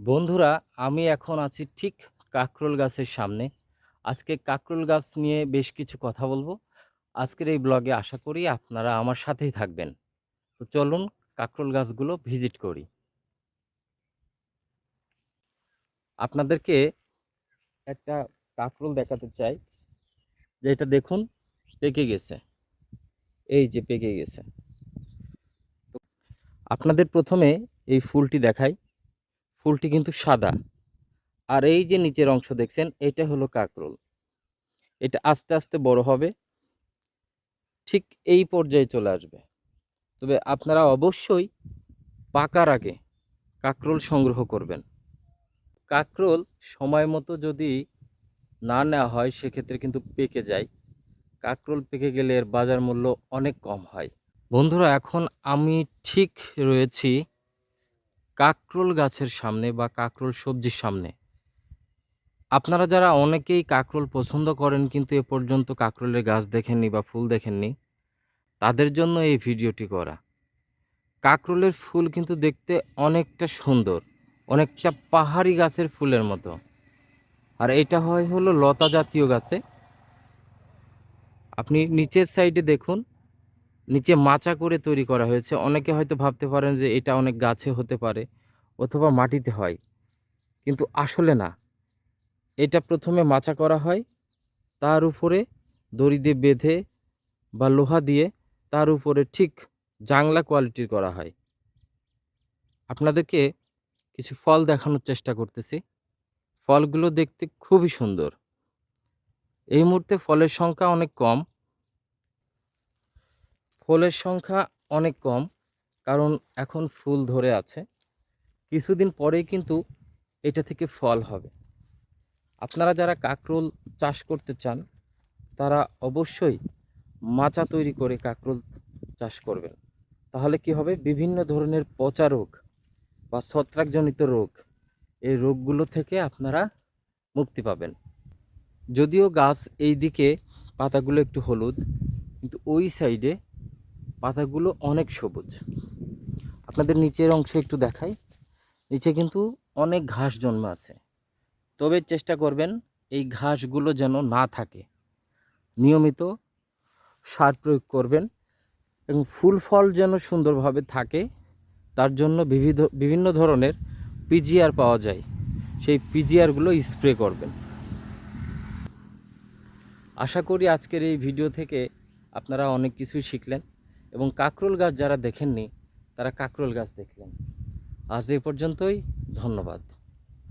বন্ধুরা, আমি এখন আছি ঠিক কাকরোল গাছের সামনে। আজকে কাকরোল গাছ নিয়ে বেশ কিছু কথা বলব। আজকের এই ব্লগে আশা করি আপনারা আমার সাথেই থাকবেন। তো চলুন কাকরোল গাছগুলো ভিজিট করি। আপনাদেরকে একটা কাকরোল দেখাতে চাই যে এটা দেখুন পেকে গেছে। এই যে পেকে গেছে। আপনাদের প্রথমে এই ফুলটি দেখাই। ফুলটি কিন্তু সাদা। আর এই যে নিচের অংশ দেখছেন, এটা হলো কাকরোল। এটা আস্তে আস্তে বড় হবে, ঠিক এই পর্যায়ে চলে আসবে। তবে আপনারা অবশ্যই পাকার আগে কাকরোল সংগ্রহ করবেন। কাকরোল সময় মতো যদি না নেওয়া হয়, সেক্ষেত্রে কিন্তু পেকে যায়। কাকরোল পেকে গেলে এর বাজার মূল্য অনেক কম হয়। বন্ধুরা, এখন আমি ঠিক রয়েছি কাকরোল গাছের সামনে বা কাকরোল সবজির সামনে। আপনারা যারা অনেকেই কাকরোল পছন্দ করেন কিন্তু এ পর্যন্ত কাকরোলের গাছ দেখেননি বা ফুল দেখেননি, তাদের জন্য এই ভিডিওটি করা। কাকরোলের ফুল কিন্তু দেখতে অনেকটা সুন্দর, অনেকটা পাহাড়ি গাছের ফুলের মতো। আর এটা হয় হলো লতা জাতীয় গাছে। আপনি নিচের সাইডে দেখুন নিচে মাচা করে তৈরি করা হয়েছে। অনেকে হয়তো ভাবতে পারেন যে এটা অনেক গাছে হতে পারে অথবা মাটিতে হয়। কিন্তু আসলে না। এটা প্রথমে মাচা করা হয় তার উপরে দড়ি দিয়ে বেঁধে বা লোহা দিয়ে তার উপরে ঠিক জাংলা কোয়ালিটির করা হয়। আপনাদেরকে কিছু ফল দেখানোর চেষ্টা করতেছি। ফলগুলো দেখতে খুবই সুন্দর। এই মুহূর্তে ফলের সংখ্যা অনেক কম। ফলের সংখ্যা অনেক কম, কারণ এখন ফুল ধরে আছে। কিছুদিন পরেই কিন্তু এটা থেকে ফল হবে। আপনারা যারা কাকরোল চাষ করতে চান, তারা অবশ্যই মাচা তৈরি করে কাকরোল চাষ করবেন। তাহলে কি হবে? বিভিন্ন ধরনের পচা রোগ বা ছত্রাকজনিত রোগ, এই রোগগুলো থেকে আপনারা মুক্তি পাবেন। যদিও গাছ এই দিকে পাতাগুলো একটু হলুদ, কিন্তু ওই সাইডে পাতাগুলো অনেক সবুজ। আপনাদের নিচের অংশে একটু দেখাই। নিচে কিন্তু অনেক ঘাস জন্মে আছে। তবে চেষ্টা করবেন এই ঘাসগুলো যেন না থাকে। নিয়মিত সার প্রয়োগ করবেন এবং ফুল ফল যেন সুন্দরভাবে থাকে, তার জন্য বিবিধ, বিভিন্ন ধরনের পিজিআর পাওয়া যায়। সেই পিজিআরগুলো স্প্রে করবেন। আশা করি আজকের এই ভিডিও থেকে আপনারা অনেক কিছুই শিখলেন। এবং কাকরোল গাছ যারা দেখেননি তারা কাকরোল গাছ দেখলেন। আজ এই পর্যন্তই ধন্যবাদ।